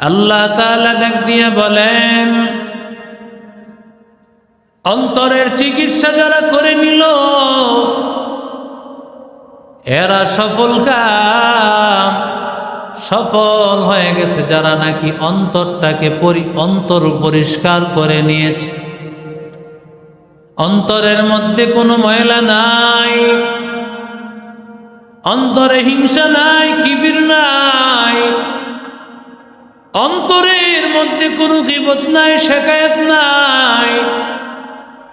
আল্লাহ ডাক দিয়ে বলেন, অন্তরের চিকিৎসা যারা করে নিল, এরা সফল কাম, সফল হয়ে গেছে যারা নাকি অন্তরটাকে পরি, অন্তর পরিষ্কার করে নিয়েছে। অন্তরের মধ্যে কোনো ময়লা নাই, অন্তরে হিংসা নাই, কিবির নাই। অন্তরের মধ্যে কোনো জীবত নাই, শেখায়ত নাই।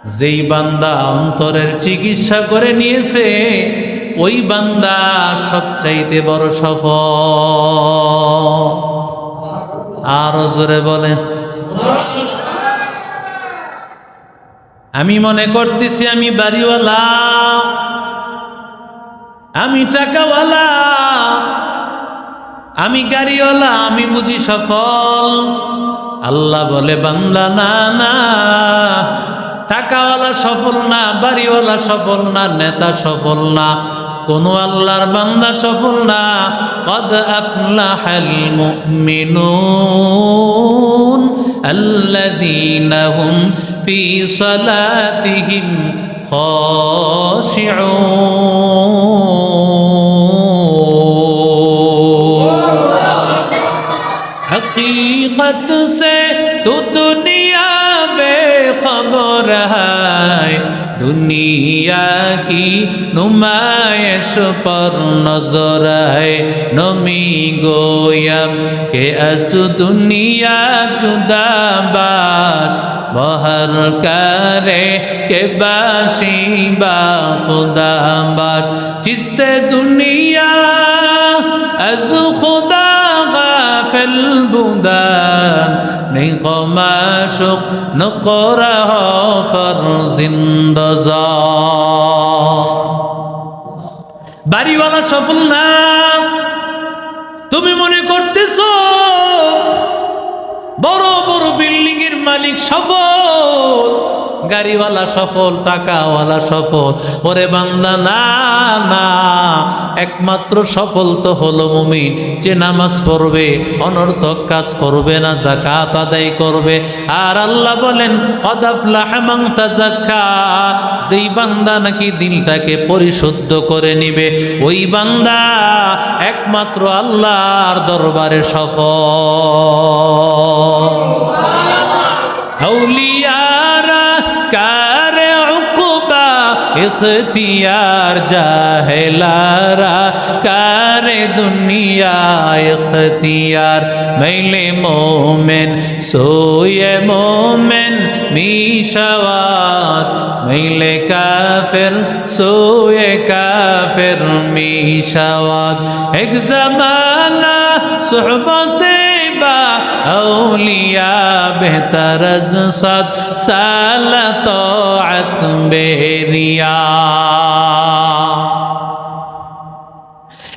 যেই বান্দা অন্তরের চিকিৎসা করে নিয়েছে, ওই বান্দা সবচাইতে বড় সফল। আরও জোরে বলেন। আমি মনে করতেছি আমি বাড়িওয়ালা। আমি টাকাওয়ালা। আমি গাড়িওয়ালা, আমি বুঝি সফল। আল্লাহ বলে, বান্দা, না না। টাকাওয়ালা সফল না, বাড়িওয়ালা সফল না, নেতা সফল না। কোন আল্লাহর বান্দা সফল না। কদ আফলাহাল মুমিনুন আল্লাযীনা ফি সালাতিহিম খাশিউন। हकीकत से तो दुनिया बेखबर है दुनिया की नुमाइश पर नजर है नमी गोयम के अस दुनिया जुदा बाश बहर करे के बाशी बा खुदा बाश चिस्ते البدان نقم شق نقره فرز دزا বাড়িওয়ালা সফল না, তুমি মনে করতেছ, বড় বড় বিল্ডিং এর মালিক সফল, গাড়িওয়ালা সফল, টাকাওয়ালা সফল। ওরে বান্দা না না, একমাত্র সফল তো হলো মুমিন। যে নামাজ পড়বে, অনর্থক কাজ করবে না জাকাত আদায় করবে। আর আল্লাহ বলেন যেই বান্দা নাকি দিলটাকে পরিশুদ্ধ করে নিবে, ওই বান্দা একমাত্র আল্লাহর দরবারে সফল। আউলিয়ারা কার অকুবা ইতিয়ার জাহেলারা কার দুনিয়ার মেলে মোমেন, সোয়ে মোমেন মিশাওয়াত মেলে কাফের, সোয়ে কাফের মিশাওয়াত। এক জমানা সহমতে আউলিয়া بہتر সদ সাল سالت و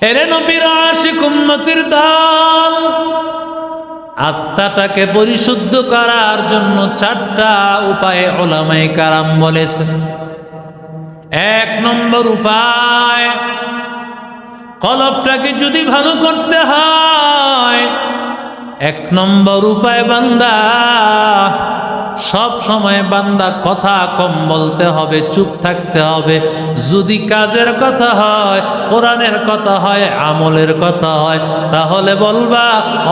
এরে নবীর আশিক দল, আত্মাটাকে পরিশুদ্ধ করার জন্য চারটা উপায়ে ওলামাই কারাম বলেছেন এক নম্বর উপায় কলপটাকে যদি ভালো করতে হয় এক নম্বর উপায় বান্দা, সব সময় বান্দা কথা কম বলতে হবে, চুপ থাকতে হবে। যদি কাজের কথা হয়, কোরআনের কথা হয়, আমলের কথা হয়, তাহলে বলবা,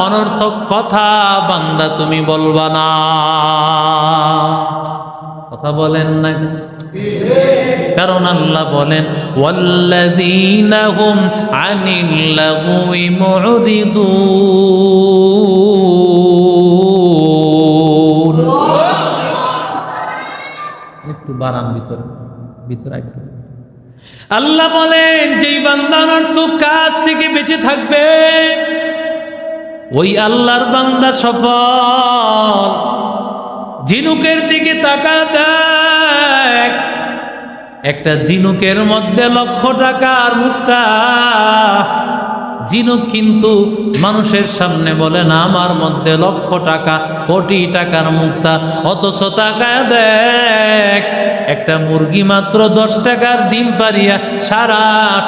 অনর্থক কথা বান্দা তুমি বলবা না। কথা বলেন না কারণ আল্লাহ বলেন, ওয়াল্লাযীনা হুম আনিল একটু বারান ভিতরে ভিতরে আল্লাহ বলেন, যেই বান্দার তো কাজ থেকে বেঁচে থাকবে, ওই আল্লাহর বান্দা সফল। ঝিনুকের দিকে তাকা দেখ একটা জিনুকের মধ্যে লক্ষ টাকার মুক্তা জিনুক কিন্তু মানুষের সামনে বলে না, আমার মধ্যে লক্ষ টাকা, কোটি টাকার মুক্তা অথচ টাকা দেখ, একটা মুরগি মাত্র দশ টাকার ডিম পারিয়া সারা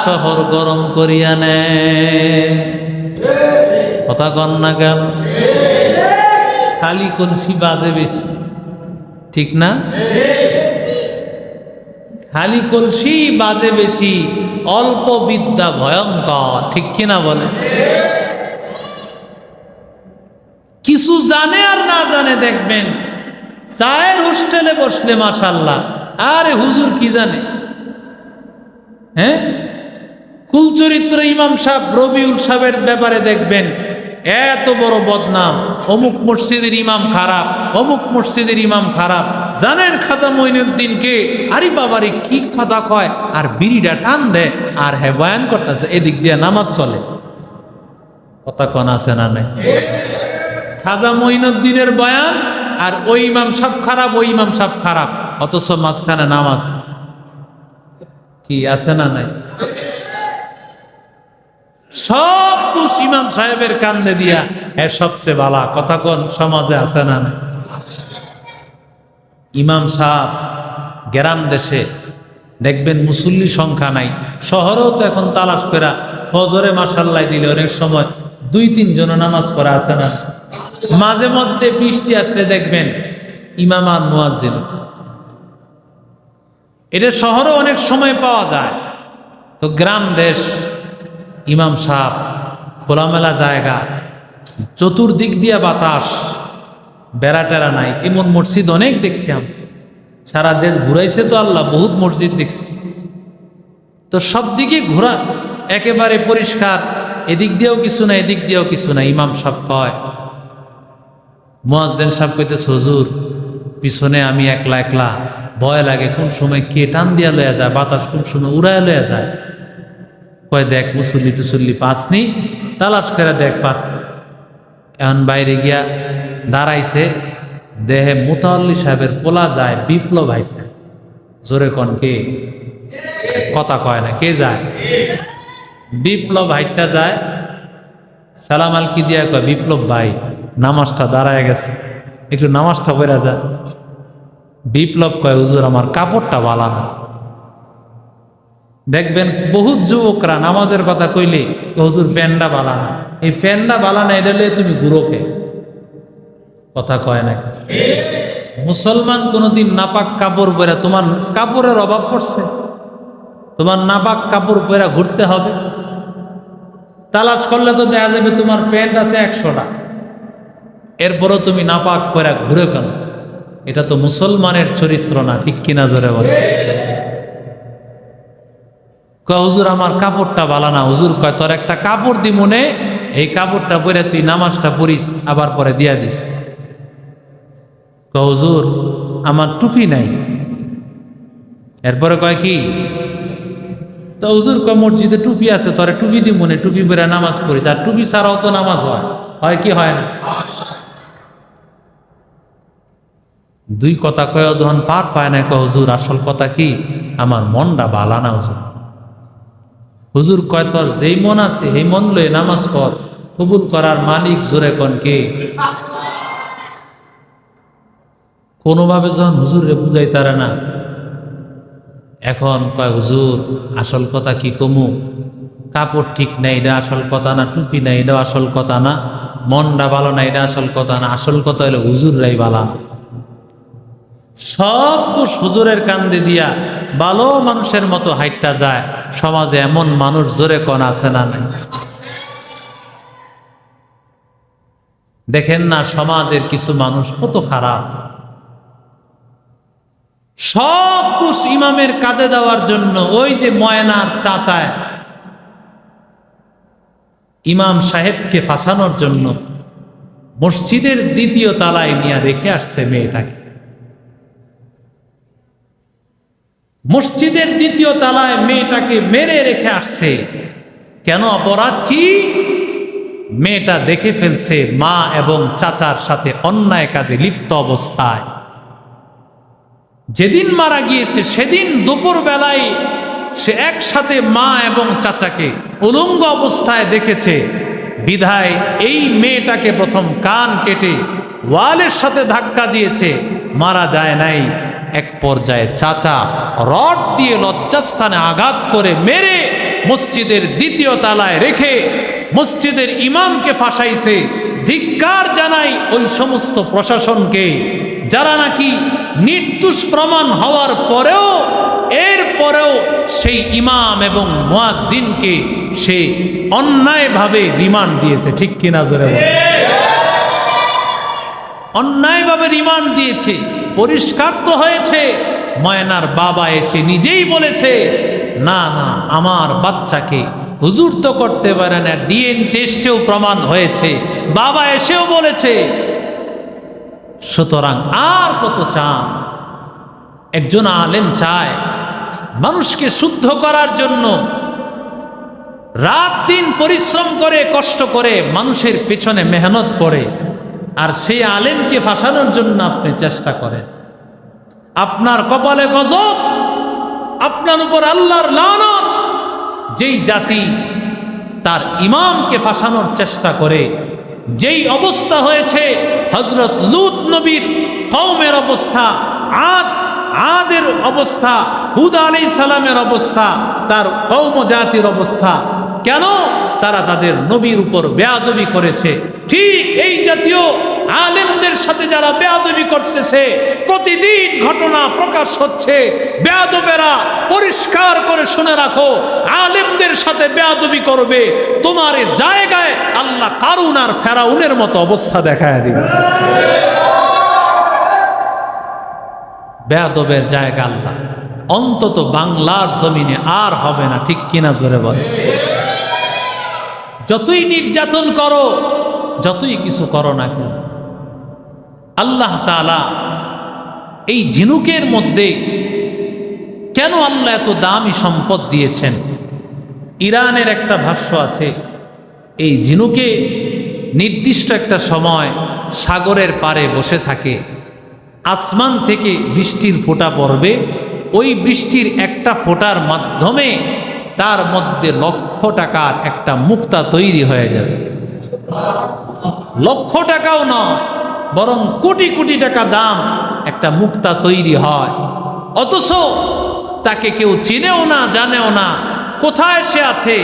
শহর গরম করিয়া নেয় কথা কন না কেন? খালি কলসি বাজে বেশি, ঠিক না? খালি কলসি বাজে বেশি, অল্প বিদ্যা ভয়ঙ্কর। ঠিক কিনা বলে? কিছু জানে আর না জানে দেখবেন, চায়ের হোস্টেলে বসলে মাসাল্লাহ আরে হুজুর কি জানে? হ্যাঁ? কুলচরিত্র ইমাম সাহেব রবিউল সাহেবের ব্যাপারে দেখবেন, এত বড় বদনাম। অমুক মসজিদের ইমাম খারাপ, অমুক মসজিদের ইমাম খারাপ। জানেন খাজা মঈনুদ্দিনকে, আরে বাবারে কি কথা কয়? আর বিড়িটা টান দেয় আর হ্যাঁ বয়ান করতেছে, এদিক দিয়ে নামাজ চলে। কথা কন আছে না নাই? খাজা মঈনুদ্দিনের বয়ান, আর ওই ইমাম সব খারাপ, ওই ইমাম সব খারাপ, অথচ মাঝখানে নামাজ। কি আছে না নাই? সব দোষ ইমাম সাহেবের কান্দে দিয়া এ সবচেয়ে বালা, কথা কোন, সমাজে আছে না নাই? ইমাম সাহেব গ্রাম দেশে, দেখবেন মুসল্লি সংখ্যা নাই। শহরেও তো এখন তালাশ করা ফজরে মাসাল্লাই দিলে অনেক সময় দুই তিনজন নামাজ পড়া আছে না। মাঝে মধ্যে বৃষ্টি আসলে দেখবেন ইমাম আর মুয়াজ্জিন। এটা শহরে অনেক সময় পাওয়া যায়। তো গ্রাম দেশ, ইমাম সাহেব খোলামেলা জায়গা, চতুর্দিক দিয়া বাতাস। বেড়া টেরা নাই। এমন মসজিদ অনেক দেখছি আমি। সারা দেশ ঘুরাইছে তো আল্লাহ, বহুত মসজিদ দেখছি। তো সব দিকে ঘোরা, একেবারে পরিষ্কার। এদিক দিয়েও কিছু না এদিক দিয়েও কিছু না ইমাম সাহেব কয়, মোয়াজ্জেন সাহেব কইতেছে, হুজুর, পিছনে আমি একলা একলা, ভয় লাগে কোন সময় কে টান দিয়া লয়া যায়, বাতাস কোন সময় উড়ায় লয়া যায়? কয়, দেখ, মুসল্লি টুসল্লি পাসনি, তালাশ করে দেখ, পাসনি। এখন বাইরে গিয়া দাঁড়াইছে, দেহে মুতাল্লি সাহেবের পোলা যায়, বিপ্লব ভাইটা জোরে কন কে? কথা কয় না, কে যায়? বিপ্লব ভাইটা যায়, সালাম আল কি দিয়া কয়, বিপ্লব ভাই, নামাজটা দাঁড়ায় গেছে, একটু নামাজটা বেড়া যায় বিপ্লব কয়, হুজুর, আমার কাপড়টা বালা না। দেখবেন বহুত যুবকরা নামাজের কথা কইলে, হুজুর ফ্যানটা বালা না। এই ফ্যানটা বালা না, এটা তুমি গুরুকে কথা কয় না মুসলমান কোনোদিন নাপাক কাপড় পরে, তোমার কাপড়ের অভাব পড়ছে। তোমার নাপাক কাপড় পরে ঘুরতে হবে। তালাশ করলে তো দেখা যাবে তোমার প্যান্ট আছে একশোটা। এরপরও তুমি নাপাক পরে ঘুরে কেন এটা তো মুসলমানের চরিত্র না, ঠিক কিনা জোরে বলে? হুজুর, আমার কাপড়টা বালা না। হুজুর কয়, তোর একটা কাপড় দি মনে এই কাপড়টা পরে তুই নামাজটা পড়িস, আবার পরে দিয়া দিস। কয়, হুজুর, আমার টুপি নাই। এরপরে কয় কি? তো হুজুর, কয়, মসজিদে টুপি আছে, তোরে টুপি দি মনে টুপি পরে নামাজ পড়িস। আর টুপি ছাড়াও তো নামাজ হয়। হয় কি হয় না? দুই কথা কয়, যখন পার পায় না কয়, হুজুর, আসল কথা কি? আমার মনটা বালা না, হুজুর। হুজুর কয়, তোর যেই মন আছে এই মন লয়ে নামাজ পড়। কবুল করার মালিক জোরে কন কে? কোনোভাবে যখন হুজুরে বুঝাই তারা না, এখন কয়, হুজুর, আসল কথা কি কমু? কাপড় ঠিক নাই, এটা আসল কথা না? টুপি নাই এটা আসল কথা না? মনটা ভালো না, এটা আসল কথা না? আসল কথা হলো হুজুররাই বালা সব তো হুজুরের কান্দে দিয়া ভালো মানুষের মতো হাইটটা যায়। সমাজে এমন মানুষ জোরে কন আছে না নাই? দেখেন না, সমাজের কিছু মানুষ কত খারাপ। সব দোষ ইমামের কাঁধে দেওয়ার জন্য ওই যে ময়নার চাচায় ইমাম সাহেবকে ফাঁসানোর জন্য মসজিদের দ্বিতীয় তালায় নিয়ে রেখে আসছে মেয়েটাকে। মসজিদের দ্বিতীয় তালায় মেয়েটাকে মেরে রেখে আসছে। কেন অপরাধ কি? মেয়েটা দেখে ফেলছে মা এবং চাচার সাথে অন্যায় কাজে লিপ্ত অবস্থায়। যেদিন মারা গিয়েছে, সেদিন দুপুর বেলায় সে একসাথে মা এবং চাচাকে উলঙ্গ অবস্থায় দেখেছে। বিধায় এই মেয়েটাকে প্রথম কান কেটে ওয়ালের সাথে ধাক্কা দিয়েছে। মারা যায় নাই। এক পর্যায়ে চাচা রড দিয়ে লজ্জাস্থানে আঘাত করে মেরে মসজিদের দ্বিতীয় তালায় রেখে মসজিদের ইমামকে ফাঁসাইছে। ধিক্কার জানাই ওই সমস্ত প্রশাসনকে, যারা নাকি নির্দোষ প্রমাণ হওয়ার পরেও, এর পরেও সেই ইমাম এবং মোয়াজিনকে সে অন্যায়ভাবে রিমান্ড দিয়েছে, ঠিক কিনা জোরে? অন্যায়ভাবে রিমান্ড দিয়েছে, পরিষ্কার তো হয়েছে, ময়নার বাবা এসে নিজেই বলেছে, না না, আমার বাচ্চাকে হুজুর তো করতে পারে না ডিএন টেস্টেও প্রমাণ হয়েছে, বাবা এসেও বলেছে। সুতরাং আর কত চান? একজন আলেম চায় মানুষকে শুদ্ধ করার জন্য। রাত দিন পরিশ্রম করে, কষ্ট করে মানুষের পেছনে মেহনত করে, আর সেই আলেমকে ফাঁসানোর জন্য আপনি চেষ্টা করেন। আপনার কপালে গজব, আপনার উপর আল্লাহর লানত যেই জাতি তার ইমামকে ফাঁসানোর চেষ্টা করে, যেই অবস্থা হয়েছে হজরত লুত নবীর কৌমের অবস্থা, আদ, আদের অবস্থা, হুদা আলি সালামের অবস্থা, তার কৌম জাতির অবস্থা কেন? তারা তাদের নবীর উপর বেয়াদবি করেছে। ঠিক এই জাতীয় আলেমদের সাথে যারা বেয়াদবি করতেছে, প্রতিদিন ঘটনা প্রকাশ হচ্ছে। বেয়াদবেরা পরিষ্কার করে শুনে রাখো, আলেমদের সাথে বেয়াদবি করবে। তোমার জায়গায় আল্লাহ কারুন আর ফেরাউনের মতো অবস্থা দেখায় দিবে। বেয়াদবের জায়গা আল্লাহ। অন্তত বাংলার জমিনে আর হবে না, ঠিক কিনা জোরে বলে। যতই নির্যাতন করো, যতই কিছু করো না কেন, আল্লাহ তালা এই ঝিনুকের মধ্যে কেন আল্লাহ এত দামি সম্পদ দিয়েছেন? ইরানের একটা ভাষ্য আছে, এই ঝিনুকে নির্দিষ্ট একটা সময় সাগরের পারে বসে থাকে, আসমান থেকে বৃষ্টির ফোঁটা পড়বে, ওই বৃষ্টির একটা ফোঁটার মাধ্যমে তার মধ্যে লক্ষ টাকার একটা মুক্তা তৈরি হয়ে যাবে। লক্ষ টাকাও নয়, বরং কোটি কোটি টাকা দাম একটা মুক্তা তৈরি হয়। অথচ তাকে কেউ চিনেও না, জানেও না কোথায় সে আছে।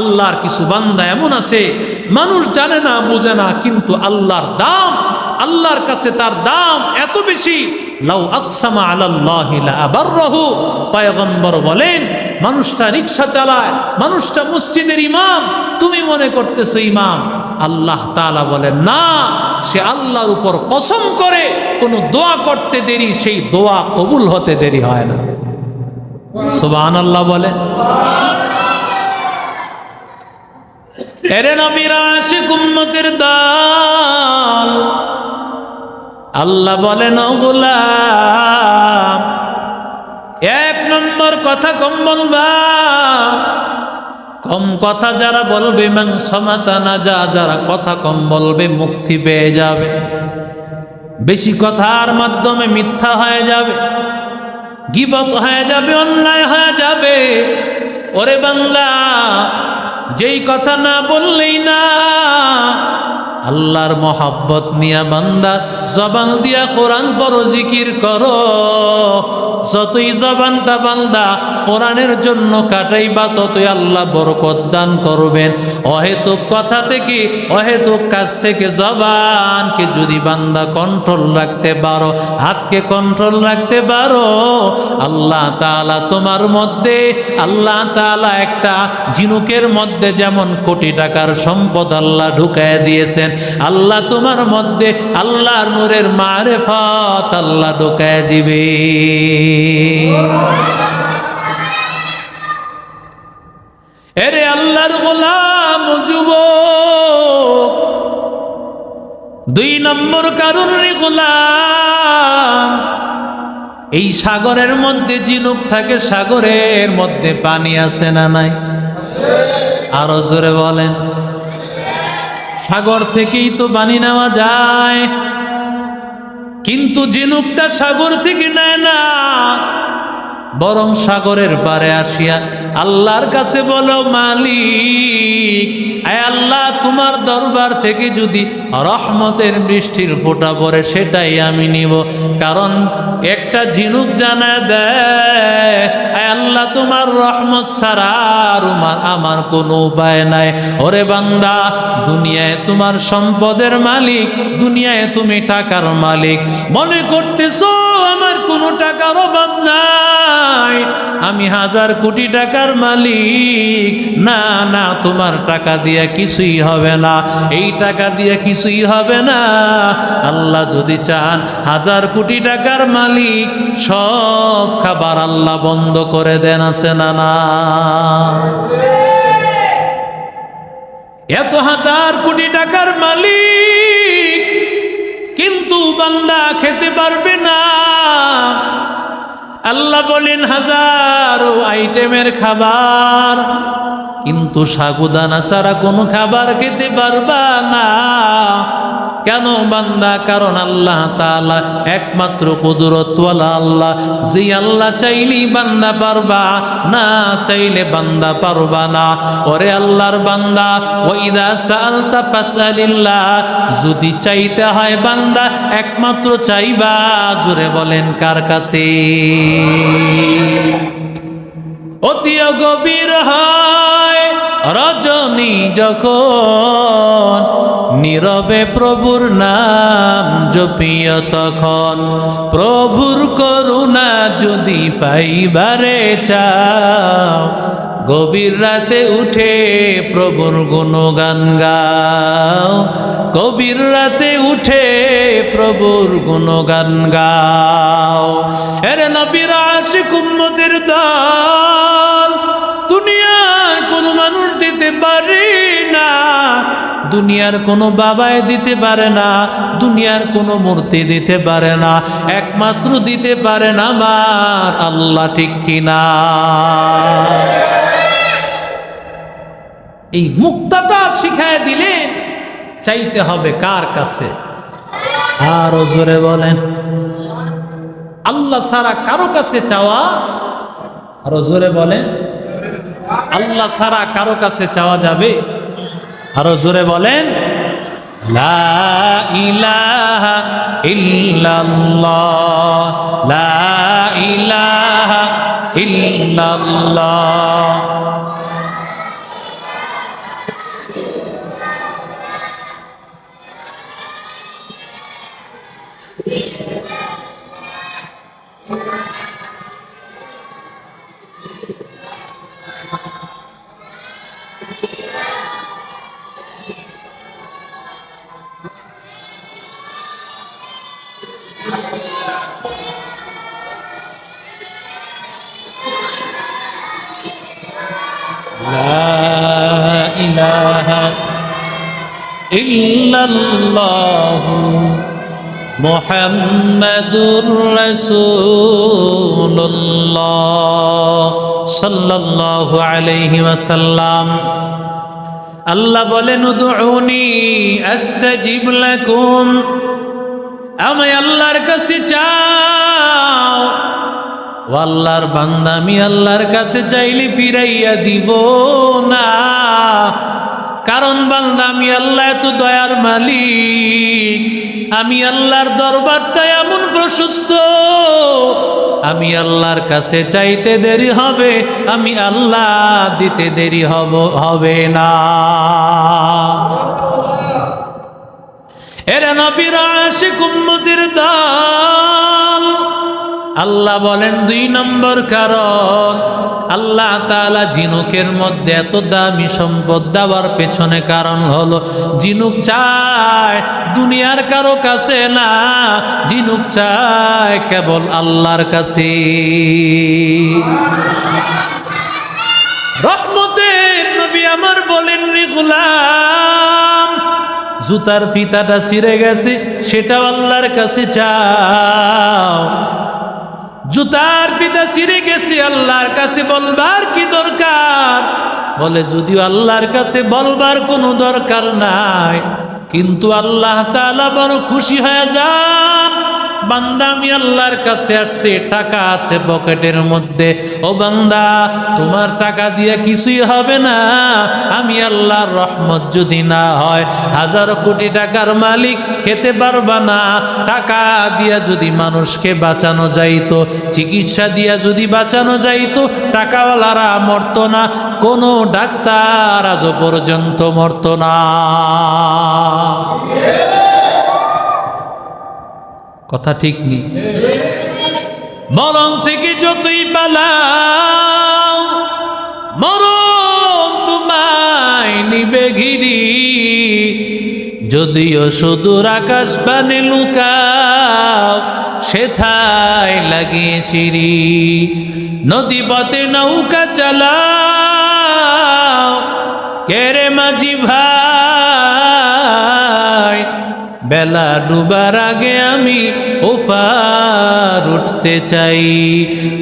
আল্লাহর কিছু বান্দা এমন আছে, মানুষ জানে না, বুঝে না, কিন্তু আল্লাহর দাম, আল্লাহর কাছে তার দাম এত বেশি লাউ আকসামা আলাল্লাহি পয়গম্বর বলেন, মানুষটা রিক্সা চালায়, মানুষটা মসজিদের ইমাম। তুমি মনে করতেছো ইমাম? আল্লাহ তাআলা বলেন, না, সে আল্লাহর উপর কসম করে কোনো দোয়া করতে দেরি, সেই দোয়া কবুল হতে দেরি হয় না। সুবহানাল্লাহ বলেন। এরে নবীর আশিক উম্মতের দাল আল্লাহ বলেন, ও এক নম্বর কথা কম বলবা। কম কথা যারা বলবে মাং সমাতানা যা, যারা কথা কম বলবে, মুক্তি পেয়ে যাবে। বেশি কথার মাধ্যমে মিথ্যা হয়ে যাবে, গিবত হয়ে যাবে, অন্যায় হয়ে যাবে। ওরে বাংলা, যেই কথা না বললেই না আল্লাহর মোহাব্বত নিয়া বান্দা জবান দিয়া কোরআন পর জিকির করো। যতই জবানটা বান্দা কোরআনের জন্য কাটাইবা, ততই আল্লাহ বরকত দান করবেন। অহেতুক কথা থেকে, অহেতুক কাজ থেকে জবানকে যদি বান্দা কন্ট্রোল রাখতে পারো, হাতকে কন্ট্রোল রাখতে পারো, আল্লাহ তাআলা তোমার মধ্যে, আল্লাহ তাআলা একটা ঝিনুকের মধ্যে যেমন কোটি টাকার সম্পদ আল্লাহ ঢুকায় দিয়েছেন আল্লাহ তোমার মধ্যে আল্লাহর নূরের মারেফত আল্লাহ ঢুকায় দিবে। এরে আল্লাহর গোলাম যুবক, দুই নম্বর কারণ রে গোলাম, এই সাগরের মধ্যে জিনুক থাকে, সাগরের মধ্যে পানি আছে না নাই? আরও জোরে বলেন। সাগর থেকেই তো বানি নেওয়া যায়। কিন্তু ঝিনুকটা সাগর থেকে নেয় না, বরং সাগরের পারে আসিয়া আল্লাহর কাছে বলো, মালিক আল্লাহ, তোমার দরবার থেকে যদি রহমতের বৃষ্টির ফোঁটা পড়ে সেটাই আমি নিব। কারণ একটা ঝিনুক জানা দেয় আল্লাহ, তোমার রহমত ছাড়া আমার কোনো উপায় নাই। ওরে বান্দা, দুনিয়ায় তোমার সম্পদের মালিক, দুনিয়ায় তুমি টাকার মালিক। মনে করতেছো, আমার কোনো টাকার অভাব নাই, আমি হাজার কোটি টাকার মালিক। না না, তোমার টাকা দিয়ে কিছুই হবে না। এই টাকা দিয়ে কিছুই হবে না। আল্লাহ যদি চান হাজার কোটি টাকার মালিক, সব খাবার আল্লাহ বন্ধ করে দেন, আছে না না? এত হাজার কোটি টাকার মালিক, কিন্তু বান্দা খেতে পারবে না। আল্লাহ বলেন হাজারো আইটেমের খাবার কিন্তু সাগুদানা ছাড়া কোনো খাবার খেতে পারবা না। কেন বান্দা? কারণ আল্লাহ তাআলা একমাত্র কুদরতওয়ালা আল্লাহ। যে আল্লাহ চাইলেই বান্দা পারবা, না চাইলে বান্দা পারবা না। ওরে আল্লাহর বান্দা ওইদা সালতা ফাসালিল্লাহ যদি চাইতে হয় বান্দা, একমাত্র চাইবা। জোরে বলেন, কার কাছে? অতি গভীর হয়। রজনী যখন নীরবে প্রভুর নাম জপিয় তখন প্রভুর করুণা যদি পাইবারে চাও, গভীর রাতে উঠে প্রভুর গুণগান গাও। গভীর রাতে উঠে প্রভুর গুণগান গাও। এরে নবীর আশিক উম্মতের দল কোনো মানুষ দিতে পারে না। দুনিয়ার কোনো বাবায় দিতে পারে না, দুনিয়ার কোনো মূর্তি দিতে পারে না, একমাত্র দিতে পারে না আমার আল্লাহ, ঠিক কিনা? এই মুক্তাটা শিখায় দিলে চাইতে হবে কার কাছে? আরও জোরে বলেন। আল্লাহ ছাড়া কারও কাছে চাওয়া? আরও জোরে বলেন। আল্লাহ সারা কারও কাছে চাওয়া যাবে? আরও জোরে বলেন লা ইলাহা ইল্লাল্লাহ লা ইলাহা الله محمد رسول الله صلى الله عليه وسلم আল্লাহ বলেন উদুনি আস্তাজিব লাকুম আমি আল্লাহর কাছে চাও ও আল্লাহর বান্দা আমি আল্লাহর কাছে চাইলে ফিরাইয়া দিব না কারণ বান্দা, আমি আল্লাহ এত দয়ার মালিক। আমি আল্লাহর দরবারটা এমন প্রশস্ত। আমি আল্লাহর কাছে চাইতে দেরি হবে, আমি আল্লাহ দিতে দেরি হব, হবে না। এরা নবীর আশিক উম্মতির দল আল্লাহ বলেন দুই নম্বর কারণ, আল্লাহ তাআলা জিনুকের মধ্যে এত দামি সম্পদ দেওয়ার পেছনে কারণ হলো, জিনুক চায় দুনিয়ার কারও কাছে না, জিনুক চায় কেবল আল্লাহর কাছে। রহমতের নবী আমার বলেন রে গোলাম, জুতার ফিতাটা ছিঁড়ে গেছে, সেটাও আল্লাহর কাছে চাও। জুতার পিতা ছিঁড়ে গেছে, আল্লাহর কাছে বলবার কি দরকার? বলে, যদিও আল্লাহর কাছে বলবার কোনো দরকার নাই, কিন্তু আল্লাহ তালা বড় খুশি হয়ে যান বান্দা, আমি আল্লাহর কাছে আসছি, টাকা আছে পকেটের মধ্যে। ও বান্দা, তোমার টাকা দিয়ে কিছুই হবে না। আমি আল্লাহর রহমত যদি না হয়, হাজারো কোটি টাকার মালিক খেতে পারবা না। টাকা দিয়া যদি মানুষকে বাঁচানো যাইতো, চিকিৎসা দিয়া যদি বাঁচানো যাইতো, টাকাওয়ালারা মরত না, কোনো ডাক্তার আজও পর্যন্ত মরত না। কথা ঠিক নেই। মরণ থেকে যতই পালাও, মরণ তোমায় নিবে ঘিরি। যদিও সুদূর আকাশ পানে লুকাও, সেথায় লাগিয়ে সিঁড়ি। নদী পথে নৌকা চালাও, কেরে মাঝি ভাই? বেলা ডুবার আগে আমি ওপার উঠতে চাই।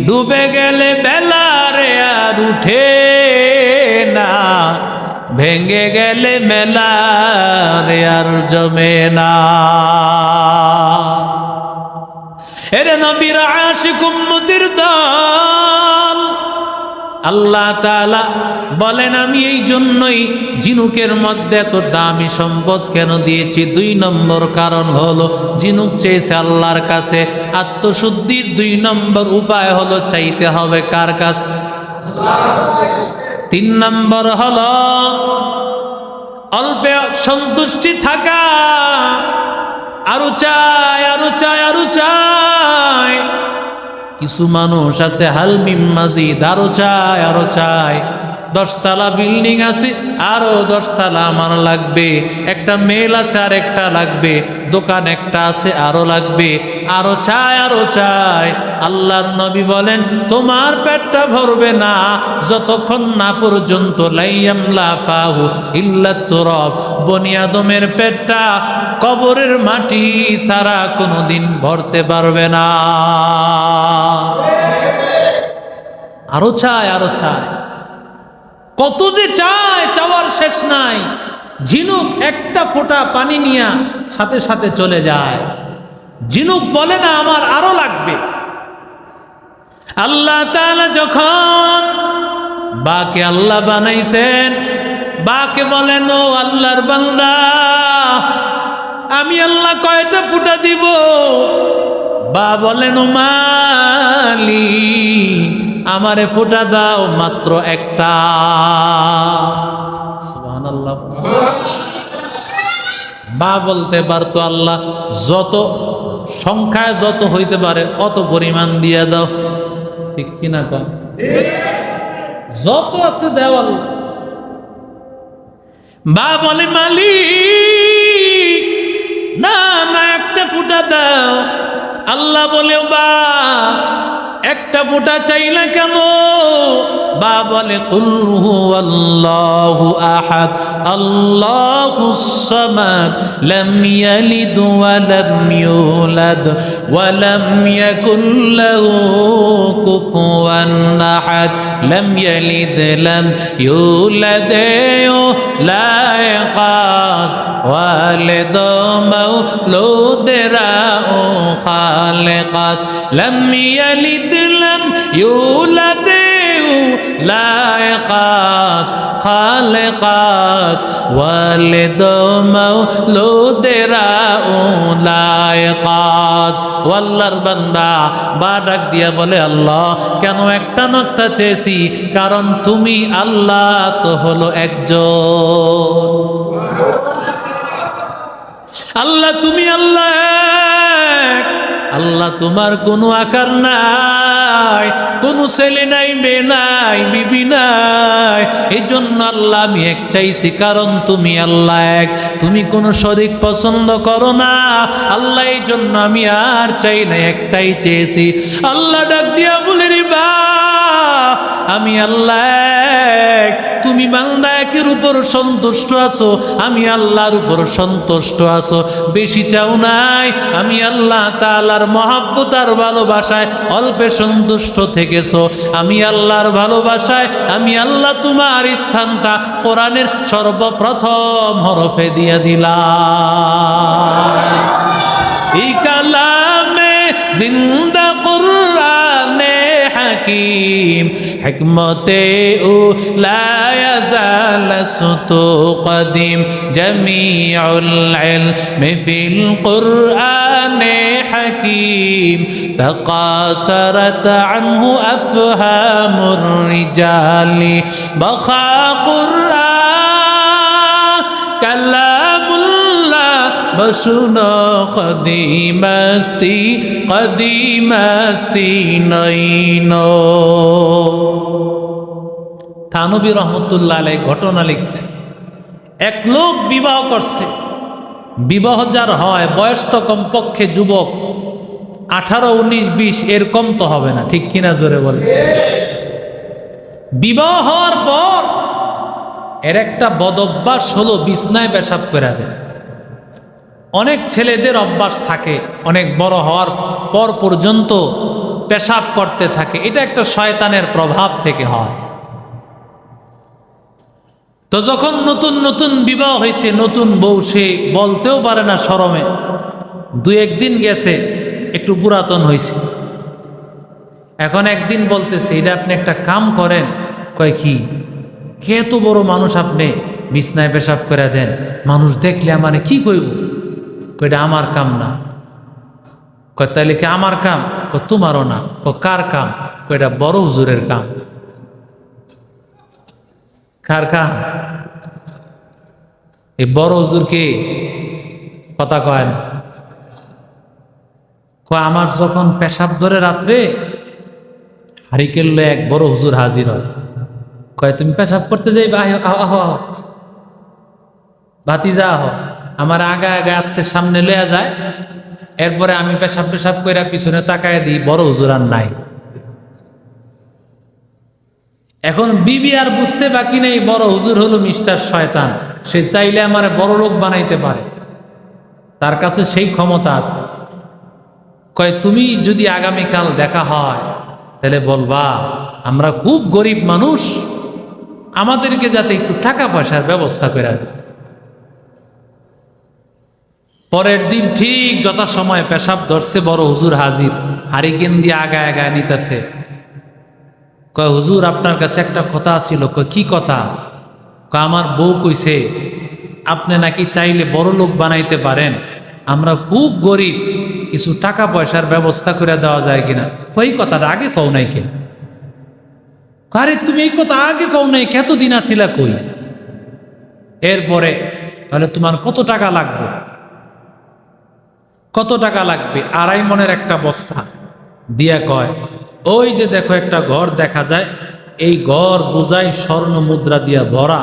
ডুবে গেলে বেলা রে আর উঠে না। ভেঙে গেলে মেলা রে আর জমে না। এরে নবীর আশিক উম্মতির দল আল্লাহ তাআলা বলেন, আমি এই জন্যই জিনুকের মধ্যে এত দামি সম্পদ কেন দিয়েছি? দুই নম্বর কারণ হলো, জিনুক চেয়েছে আল্লাহর কাছে। আত্মশুদ্ধির দুই নম্বর উপায় হলো চাইতে হবে কার কাছে? তিন নম্বর হলো, অল্পে সন্তুষ্টি থাকা। আরও চাই আরও চাই আরও চাই কিছু মানুষ আছে হালমিম মাজিদ আরও চায় আরও চায়। দশতলা বিল্ডিং আছে, আরও দশতলা আমার লাগবে। একটা মেল আছে আর একটা লাগবে। দোকান একটা আছে, আরও লাগবে। আরও চায় আরও চায় আল্লাহর নবী বলেন, তোমার পেটটা ভরবে না। যতক্ষণ না পর্যন্ত লাইয়ামলা ফাহু ইল্লা তুরব। বনি আদমের পেটটা কবরের মাটি সারা কোনোদিন ভরতে পারবে না। আরও চায় আরও চায় কত যে চায়, চাওয়ার শেষ নাই। ঝিনুক একটা ফোঁটা পানি নিয়া সাথে সাথে চলে যায়। ঝিনুক বলে না, আমার আরও লাগবে। আল্লাহ তাআলা যখন বাকে আল্লাহ বানাইছেন, বাকে বলেন, ও আল্লাহর বান্দা, আমি আল্লাহ কয়টা ফুটা দিব? বা বলেন মালি আমারে ফুটা দাও মাত্র একটা। বা বলতে পারতো আল্লাহ, যত সংখ্যায় যত হইতে পারে, অত পরিমাণ দিয়ে দাও। ঠিক কিনা কম যত আছে দেও আল্লাহ। বা বলে, মালিক, না না, একটা ফুটা দাও। আল্লাহ বলেও, বা একটা ফোঁটা চাইলে কেন বা বলে কুল্লু আল্লাহু আহাদ, আল্লাহু সামাদ, লাম ইয়ালিদ ওয়া লাম ইউলাদ। ওয়া লাম ইয়াকুল লাহু কুফুয়ান আহাদ লাম ইয়ালিদ লাম ইউলাদ লা ইয়াকাস ওয়ালিদ মাউলুদরা ও খালিকাস লাম ইয়ালিদ লাম ইউলাদ লা ইয়াকাস খালিকাস ওয়ালিদ মাউলুদরা ও লা ইয়াকাস ও আল্লাহর বান্দা, বা ডাক দিয়া বলে, আল্লাহ, কেন একটা নক্তা চেয়েছি কারণ তুমি আল্লাহ তো হলো একজন আল্লাহ, তুমি আল্লাহ। আল্লাহ তোমার কোনো আকার নাই, কোনো ছেলে নাই, মেয়ে নাই, বিবি নাই। এই জন্য আল্লাহ আমি এক চাইছি, কারণ তুমি আল্লাহ এক। তুমি কোনো শরিক পছন্দ করো না। আল্লাহ এই জন্য আমি আর চাই না, একটাই চেয়েছি। আল্লাহ ডাক দিয়া বলে, রে বা, আমি আল্লাহ তুমি বান্দা একের উপর সন্তুষ্ট আছো, আমি আল্লাহর উপর সন্তুষ্ট আছো। বেশি চাও নাই, আমি আল্লাহ তাআলার মহাব্বত আর ভালোবাসায় অল্পে সন্তুষ্ট থেকেছো। আমি আল্লাহর ভালোবাসায়, আমি আল্লাহ তোমার স্থানটা কোরআনের সর্বপ্রথম হরফে দিয়া দিলাম। এই কালামে জিন্দা হাকিম হিকমতে ও লা ইয়াজাল সুতু কদিম জামিউল ইলমি ফিল কুরআনে হাকিম تقاصرت عنه أفهام الرجال بخا قرآن كلام বসুনো কদিম অস্তি কদিম অস্তি নৈন থানবী রহমতুল্লাহ আলাই ঘটনা লিখছে, এক লোক বিবাহ করছে। বিবাহ যার হয় বয়স তো কমপক্ষে যুবক, আঠারো, উনিশ, বিশ, এরকম তো হবে না, ঠিক কিনা জোরে বলে? বিবাহ হওয়ার পর, এর একটা বদভ্যাস হলো বিছনায় পেশাব করে দেয়। অনেক ছেলেদের অভ্যাস থাকে, অনেক বড় হওয়ার পর পর্যন্ত পেশাব করতে থাকে। এটা একটা শয়তানের প্রভাব থেকে হয়। তো যখন নতুন নতুন বিবাহ হয়েছে, নতুন বউ, সে বলতেও পারে না সরমে। দু একদিন গেছে, একটু পুরাতন হয়েছে। এখন একদিন বলতেছে, এটা আপনি একটা কাম করেন। কয়, কি? কে এত বড় মানুষ আপনি? বিছনায় পেশাব করে দেন। মানুষ দেখলে মানে কি কইব? কয়টা আমার কাম না। কয় তাহলে কি আমার কাম? ক তোমারও না। ক কার কাম? কয়টা বড় হুজুরের কাম। কার কাম? এই বড় হুজুর কে? কথা কয় না। আমার যখন পেশাব ধরে রাত্রে হারিকেল এক বড় হুজুর হাজির হয়। কয়, তুমি পেশাব করতে যাই আহ আহ ভাতি যা আমার আগা আগা আসতে সামনে লয়া যায়। এরপরে আমি পেশাব পেশাব করে পিছনে তাকায় দিই, বড় হুজুর আর নাই। এখন বিবি আর বুঝতে বাকি নেই, বড় হুজুর হলো মিস্টার শয়তান। সে চাইলে আমার বড় লোক বানাইতে পারে। তার কাছে সেই ক্ষমতা আছে। কয়, তুমি যদি আগামীকাল দেখা হয়, তাহলে বলবা, আমরা খুব গরিব মানুষ। আমাদেরকে যাতে একটু টাকা পয়সার ব্যবস্থা করে দেয়। পরের দিন ঠিক যথাসময়ে পেশাব ধরছে বড় হুজুর হাজির। হারিকেন দিয়ে আগা আগা নিতেছে। কয়, হুজুর, আপনার কাছে একটা কথা ছিল। কয়, কি কথা? কয়, আমার বউ কইছে, আপনি নাকি চাইলে বড় লোক বানাইতে পারেন। আমরা খুব গরিব, কিছু টাকা পয়সার ব্যবস্থা করে দেওয়া যায় কিনা? কই কথাটা আগে কও নাই কেন? আরে, তুমি এই কথা আগে কও নাই কত দিন আসিলা কই? এরপরে, তাহলে তোমার কত টাকা লাগবে? কত টাকা লাগবে? আড়াই মনের একটা বস্তা। দিয়া কয়, ওই যে দেখো একটা ঘর দেখা যায়, এই ঘর বোঝাই স্বর্ণ মুদ্রা দিয়া ভরা।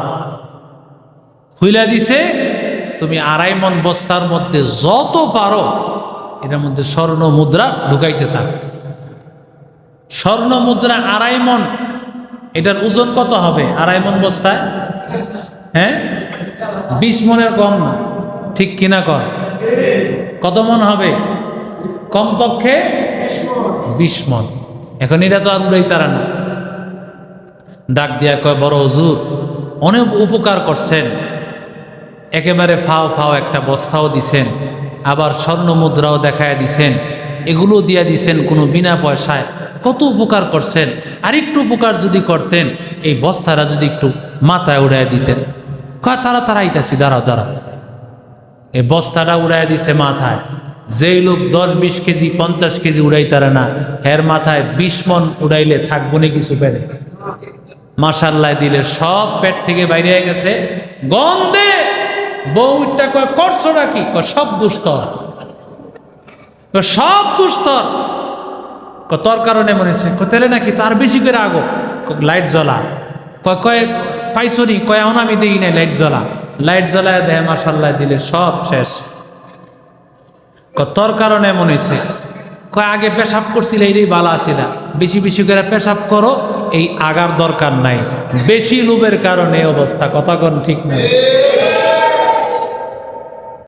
খুইলা দিছে, তুমি আড়াই মন বস্তার মধ্যে যত পারো, এটার মধ্যে স্বর্ণ মুদ্রা ঢুকাইতে থাক। স্বর্ণ মুদ্রা আড়াই মন, এটার ওজন কত হবে আড়াই মন বস্তায়? হ্যাঁ? বিশ মনের কম না। ঠিক কিনা কর। কত মন হবে? কমপক্ষে বিশ মন। এখন এটা তো উড়াই তারা না। ডাক দিয়া কয়, বড় হুজুর, অনেক উপকার করছেন। একেবারে ফাও ফাও একটা বস্তাও দিছেন, আবার স্বর্ণ মুদ্রাও দেখায় দিছেন। এগুলো দিয়া দিছেন কোনো বিনা পয়সায়। কত উপকার করছেন? আরেকটু উপকার যদি করতেন, এই বস্তারা যদি একটু মাথায় উড়াই দিতেন। কয়, তারা তারা আইতাছি দাঁড়াও দাঁড়াও। এই বস্তাটা উড়াই দিছে মাথায়। যেই লোক দশ বিশ কেজি, পঞ্চাশ কেজি উড়াইতারে না, হের মাথায় বিশ মন উড়াইলে থাকব না কিছু পেটে। মাসাল্লাহ দিলে সব পেট থেকে বাইরে গেছে। গন্ধে বউটা কয় করছ নাকি সব দুস্তর। সব দুস্তর। তোর কারণে মনে হচ্ছে। তেলে নাকি তার বেশি করে আগো? লাইট জ্বলা। কয় কয়, পাইছো নি? কয়, এখন আমি দিই নাই, লাইট জ্বলা। লাইট জ্বালায় দেয় মাসাল্লাহ দিলে সব শেষ। তোর কারণে এমন হয়েছে কয়, আগে পেশাব করছিল এটাই বালা ছিল। বেশি বেশি করে পেশাব করো, এই আগার দরকার নাই। বেশি লোভের কারণে অবস্থা, কথা কোন ঠিক নাই